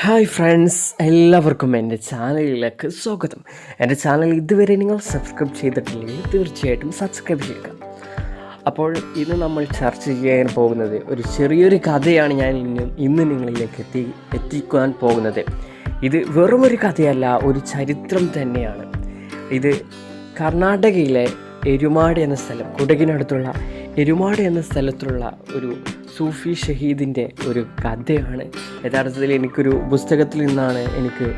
Hi friends എല്ലാവർക്കും എന്റെ ചാനലിലേക്ക് സ്വാഗതം. എന്റെ ചാനൽ ഇതുവരെ നിങ്ങൾ സബ്സ്ക്രൈബ് ചെയ്തിട്ടില്ലെങ്കിൽ തീർച്ചയായിട്ടും സബ്സ്ക്രൈബ് ചെയ്യുക. അപ്പോൾ ഇന്ന് നമ്മൾ ചർച്ച ചെയ്യാൻ പോകുന്നത് ഒരു ചെറിയൊരു കഥയാണ് ഞാൻ ഇന്ന് ഇന്ന് നിങ്ങളിലേക്ക് എത്തി എത്തിക്കുവാൻ പോകുന്നത്. ഇത് വെറുമൊരു കഥയല്ല ഒരു ചരിത്രം തന്നെയാണ്. ഇത് കർണാടകയിലെ എരുമാട് എന്ന സ്ഥലം കുടകിനടുത്തുള്ള എരുമാട് എന്ന സ്ഥലത്തുള്ള ഒരു സൂഫി ഷഹീദിന്റെ ഒരു കഥയാണ്. യഥാർത്ഥത്തിൽ എനിക്കൊരു പുസ്തകത്തിൽ നിന്നാണ് എനിക്ക്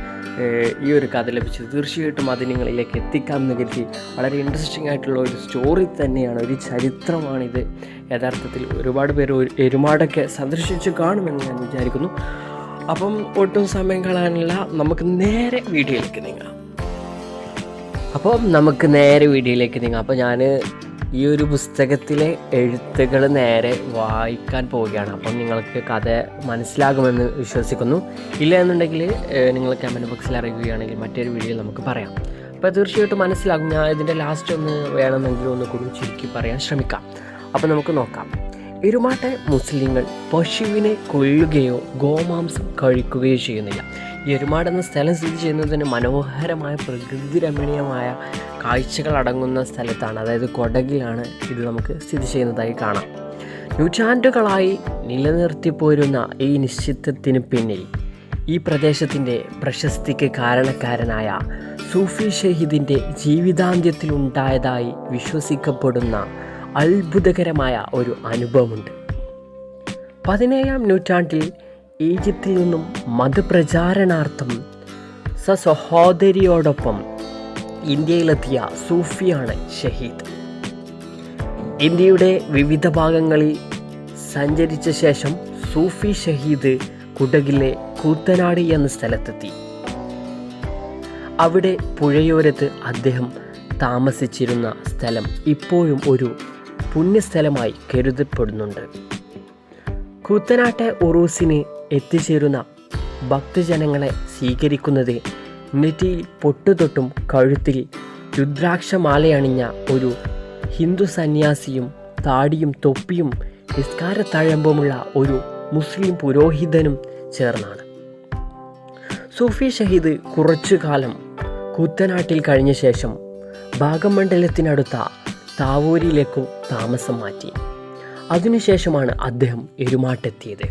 ഈ ഒരു കഥ ലഭിച്ചത്. തീർച്ചയായിട്ടും അത് നിങ്ങളിലേക്ക് എത്തിക്കാമെന്ന് കരുതി വളരെ ഇൻട്രസ്റ്റിംഗ് ആയിട്ടുള്ള ഒരു സ്റ്റോറി തന്നെയാണ് ഒരു ചരിത്രമാണിത്. യഥാർത്ഥത്തിൽ ഒരുപാട് പേര് എരുമാടൊക്കെ സന്ദർശിച്ച് കാണുമെന്ന് ഞാൻ വിചാരിക്കുന്നു. അപ്പം ഒട്ടും സമയം കളയാനില്ല. നമുക്ക് നേരെ വീഡിയോയിലേക്ക് നീങ്ങാം. അപ്പോൾ നമുക്ക് നേരെ വീഡിയോയിലേക്ക് നീങ്ങാം. അപ്പോൾ ഞാൻ ഈ ഒരു പുസ്തകത്തിലെ എഴുത്തുകൾ നേരെ വായിക്കാൻ പോവുകയാണ്. അപ്പം നിങ്ങൾക്ക് കഥ മനസ്സിലാകുമെന്ന് വിശ്വസിക്കുന്നു. ഇല്ല എന്നുണ്ടെങ്കിൽ നിങ്ങൾ കമന്റ് ബോക്സിൽ അറിയുകയാണെങ്കിൽ മറ്റൊരു വീഡിയോയിൽ നമുക്ക് പറയാം. അപ്പോൾ തീർച്ചയായിട്ടും മനസ്സിലാകും. ഞാൻ ഇതിന്റെ ലാസ്റ്റ് ഒന്ന് വേണമെങ്കിലും ഒന്ന് കൂടി ചുരുക്കി പറയാൻ ശ്രമിക്കാം. അപ്പോൾ നമുക്ക് നോക്കാം. ഇരുമാട്ടെ മുസ്ലിങ്ങൾ പശുവിനെ കൊല്ലുകയോ ഗോമാംസം കഴിക്കുകയോ ചെയ്യുന്നില്ല. എരുമാടെന്ന സ്ഥലം സ്ഥിതി ചെയ്യുന്നതിന് മനോഹരമായ പ്രകൃതി രമണീയമായ കാഴ്ചകൾ അടങ്ങുന്ന സ്ഥലത്താണ് അതായത് കൊടകിലാണ് ഇത് നമുക്ക് സ്ഥിതി ചെയ്യുന്നതായി കാണാം. നൂറ്റാണ്ടുകളായി നിലനിർത്തിപ്പോരുന്ന ഈ നിശ്ചിത്വത്തിന് പിന്നിൽ ഈ പ്രദേശത്തിന്റെ പ്രശസ്തിക്ക് കാരണക്കാരനായ സൂഫി ഷഹീദിന്റെ ജീവിതാന്ത്യത്തിലുണ്ടായതായി വിശ്വസിക്കപ്പെടുന്ന അത്ഭുതകരമായ ഒരു അനുഭവമുണ്ട്. പതിനേഴാം നൂറ്റാണ്ടിൽ ഈജിപ്തിൽ നിന്നും മതപ്രചാരണാർത്ഥം സസഹോദരിയോടൊപ്പം ഇന്ത്യയിലെത്തിയ സൂഫിയാണ് ഷഹീദ്. ഇന്ത്യയുടെ വിവിധ ഭാഗങ്ങളിൽ സഞ്ചരിച്ച ശേഷം സൂഫി ഷഹീദ് കുടകിലെ കൂത്തനാട് എന്ന സ്ഥലത്തെത്തി. അവിടെ പുഴയോരത്ത് അദ്ദേഹം താമസിച്ചിരുന്ന സ്ഥലം ഇപ്പോഴും ഒരു പുണ്യസ്ഥലമായി കരുതപ്പെടുന്നുണ്ട്. കൂത്തനാട്ടെ ഉറൂസിന് എത്തിച്ചേരുന്ന ഭക്തജനങ്ങളെ സ്വീകരിക്കുന്നത് നെറ്റിയിൽ പൊട്ടുതൊട്ടും കഴുത്തിൽ രുദ്രാക്ഷമാലയണിഞ്ഞ ഒരു ഹിന്ദു സന്യാസിയും താടിയും തൊപ്പിയും നിസ്കാര നിസ്കാരത്തഴമ്പുമുള്ള ഒരു മുസ്ലിം പുരോഹിതനും ചേർന്നാണ്. സൂഫി ഷഹീദ് കുറച്ചു കാലം കൂത്തനാട്ടിൽ കഴിഞ്ഞ ശേഷം ഭാഗമണ്ഡലത്തിനടുത്ത താവൂരിലേക്കും താമസം മാറ്റി. അതിനുശേഷമാണ് അദ്ദേഹം എരുമാട്ടെത്തിയത്.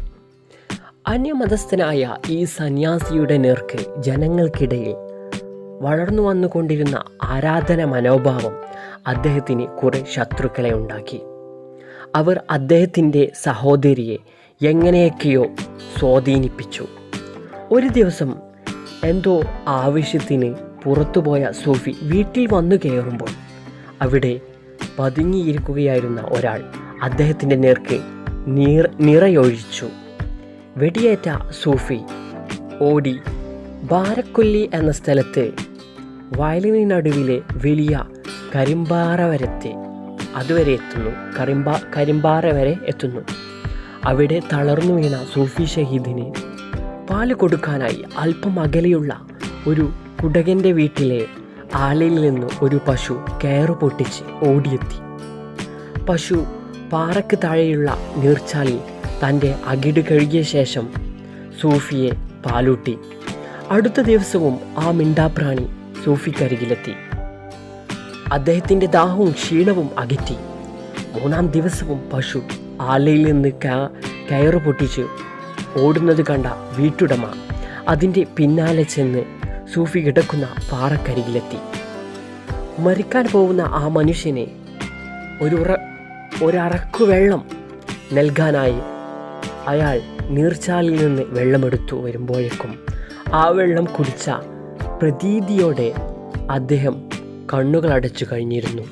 അന്യമതസ്ഥനായ ഈ സന്യാസിയുടെ നേർക്ക് ജനങ്ങൾക്കിടയിൽ വളർന്നു വന്നുകൊണ്ടിരുന്ന ആരാധന മനോഭാവം അദ്ദേഹത്തിന് കുറെ ശത്രുക്കളെ ഉണ്ടാക്കി. അവർ അദ്ദേഹത്തിന്റെ സഹോദരിയെ എങ്ങനെയൊക്കെയോ സ്വാധീനിപ്പിച്ചു. ഒരു ദിവസം എന്തോ ആവശ്യത്തിന് പുറത്തുപോയ സൂഫി വീട്ടിൽ വന്നു കയറുമ്പോൾ അവിടെ പതുങ്ങിയിരിക്കുകയായിരുന്ന ഒരാൾ അദ്ദേഹത്തിന്റെ നേർക്ക് നീർ നിറയൊഴിച്ചു. വെടിയേറ്റ സൂഫി ഓടി ബാരക്കൊല്ലി എന്ന സ്ഥലത്ത് വയലിനടുവിലെ വലിയ കരിമ്പാറ വരത്തെ. അതുവരെ എത്തുന്നു. കരിമ്പാ കരിമ്പാറ വരെ എത്തുന്നു. അവിടെ തളർന്നു വീണ സൂഫി ഷഹീദിന് പാൽ കൊടുക്കാനായി അല്പം അകലെയുള്ള ഒരു കുടകന്റെ വീട്ടിലെ ആലയിൽ നിന്ന് ഒരു പശു കയറു പൊട്ടിച്ച് ഓടിയെത്തി. പശു പാറയ്ക്ക് താഴെയുള്ള നീർച്ചാലിൽ തന്റെ അകിട് കഴുകിയ ശേഷം സൂഫിയെ പാലൂട്ടി. അടുത്ത ദിവസവും ആ മിണ്ടാപ്രാണി സൂഫിക്കരികിലെത്തി. അദ്ദേഹത്തിന്റെ ദാഹവും ക്ഷീണവും അകറ്റി. മൂന്നാം ദിവസവും പശു ആലയിൽ നിന്ന് കയറു പൊട്ടിച്ച് ഓടുന്നത് കണ്ട വീട്ടുടമ അതിന്റെ പിന്നാലെ ചെന്ന് സൂഫി കിടക്കുന്ന പാറക്കരികിലെത്തി. മരിക്കാൻ പോകുന്ന ആ മനുഷ്യനെ ഒരു ഒരറക്കു വെള്ളം നൽകാനായി അയാൾ നീർച്ചാലിൽ നിന്ന് വെള്ളമെടുത്തു വരുമ്പോഴേക്കും ആ വെള്ളം കുടിച്ച പ്രതീതിയോടെ അദ്ദേഹം കണ്ണുകൾ അടച്ചു കഴിഞ്ഞിരുന്നു.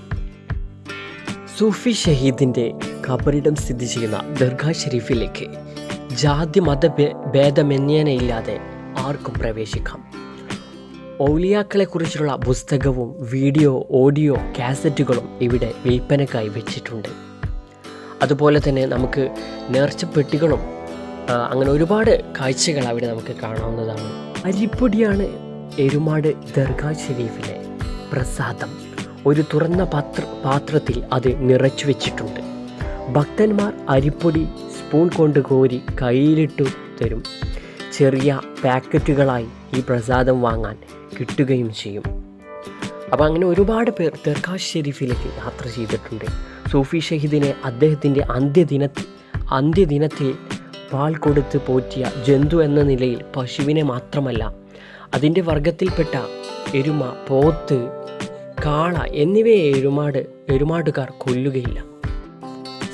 സൂഫി ഷഹീദിന്റെ ഖബറിടം സ്ഥിതി ചെയ്യുന്ന ദർഗാ ഷെരീഫിലേക്ക് ജാതി മത ഭേദമന്യേനയില്ലാതെ ആർക്കും പ്രവേശിക്കാം. ഔലിയാക്കളെക്കുറിച്ചുള്ള പുസ്തകവും വീഡിയോ ഓഡിയോ കാസറ്റുകളും ഇവിടെ വിൽപ്പനക്കായി വെച്ചിട്ടുണ്ട്. അതുപോലെ തന്നെ നമുക്ക് നേർച്ചപ്പെട്ടികളും അങ്ങനെ ഒരുപാട് കാഴ്ചകൾ അവിടെ നമുക്ക് കാണാവുന്നതാണ്. അരിപ്പൊടിയാണ് എരുമാട് ദർഗാ ഷെരീഫിലെ പ്രസാദം. ഒരു തുറന്ന പാത്ര പാത്രത്തിൽ അത് നിറച്ചു വെച്ചിട്ടുണ്ട്. ഭക്തന്മാർ അരിപ്പൊടി സ്പൂൺ കൊണ്ട് കോരി കയ്യിലിട്ടു തരും. ചെറിയ പാക്കറ്റുകളായി ഈ പ്രസാദം വാങ്ങാൻ കിട്ടുകയും ചെയ്യും. അപ്പോൾ അങ്ങനെ ഒരുപാട് പേർ ദർഗാഷ് ഷെരീഫിലേക്ക് യാത്ര ചെയ്തിട്ടുണ്ട്. സൂഫി ഷഹീദിനെ അദ്ദേഹത്തിന്റെ അന്ത്യദിനത്തിൽ അന്ത്യദിനത്തിൽ പാൽ കൊടുത്ത് പോറ്റിയ ജന്തു എന്ന നിലയിൽ പശുവിനെ മാത്രമല്ല അതിന്റെ വർഗത്തിൽപ്പെട്ട എരുമ പോത്ത് കാള എന്നിവയെ എരുമാട് എരുമാടുകാർ കൊല്ലുകയില്ല.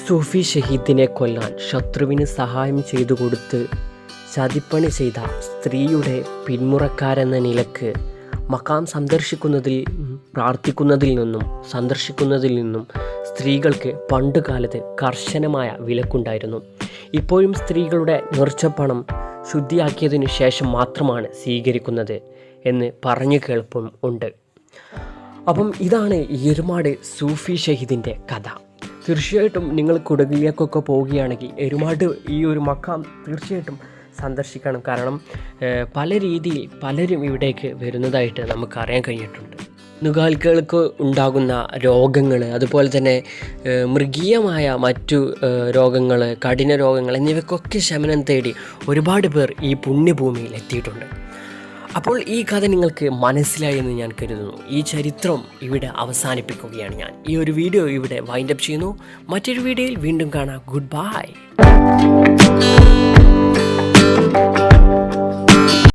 സൂഫി ഷഹീദിനെ കൊല്ലാൻ ശത്രുവിന് സഹായം ചെയ്തു കൊടുത്ത് ചതിപ്പണി ചെയ്ത സ്ത്രീയുടെ പിന്മുറക്കാരെന്ന നിലയ്ക്ക് മക്കാം സന്ദർശിക്കുന്നതിൽ പ്രാർത്ഥിക്കുന്നതിൽ നിന്നും സന്ദർശിക്കുന്നതിൽ നിന്നും സ്ത്രീകൾക്ക് പണ്ടുകാലത്ത് കർശനമായ വിലക്കുണ്ടായിരുന്നു. ഇപ്പോഴും സ്ത്രീകളുടെ നിർച്ചപ്പണം ശുദ്ധിയാക്കിയതിനു ശേഷം മാത്രമാണ് സ്വീകരിക്കുന്നത് എന്ന് പറഞ്ഞു കേൾപ്പും ഉണ്ട്. അപ്പം ഇതാണ് എരുമാട് സൂഫി ഷഹീദിന്റെ കഥ. തീർച്ചയായിട്ടും നിങ്ങൾ കുടകിലേക്കൊക്കെ പോവുകയാണെങ്കിൽ എരുമാട് ഈ ഒരു മക്കാം തീർച്ചയായിട്ടും സന്ദർശിക്കണം. കാരണം പല രീതിയിൽ പലരും ഇവിടേക്ക് വരുന്നതായിട്ട് നമുക്കറിയാൻ കഴിഞ്ഞിട്ടുണ്ട്. നുകാലികൾക്ക് ഉണ്ടാകുന്ന രോഗങ്ങൾ അതുപോലെ തന്നെ മൃഗീയമായ മറ്റു രോഗങ്ങൾ കഠിന രോഗങ്ങൾ എന്നിവയ്ക്കൊക്കെ ശമനം തേടി ഒരുപാട് പേർ ഈ പുണ്യഭൂമിയിൽ എത്തിയിട്ടുണ്ട്. അപ്പോൾ ഈ കഥ നിങ്ങൾക്ക് മനസ്സിലായി എന്ന് ഞാൻ കരുതുന്നു. ഈ ചരിത്രം ഇവിടെ അവസാനിപ്പിക്കുകയാണ് ഞാൻ. ഈ ഒരു വീഡിയോ ഇവിടെ വൈൻഡപ്പ് ചെയ്യുന്നു. മറ്റൊരു വീഡിയോയിൽ വീണ്ടും കാണാം. Good bye Thank you.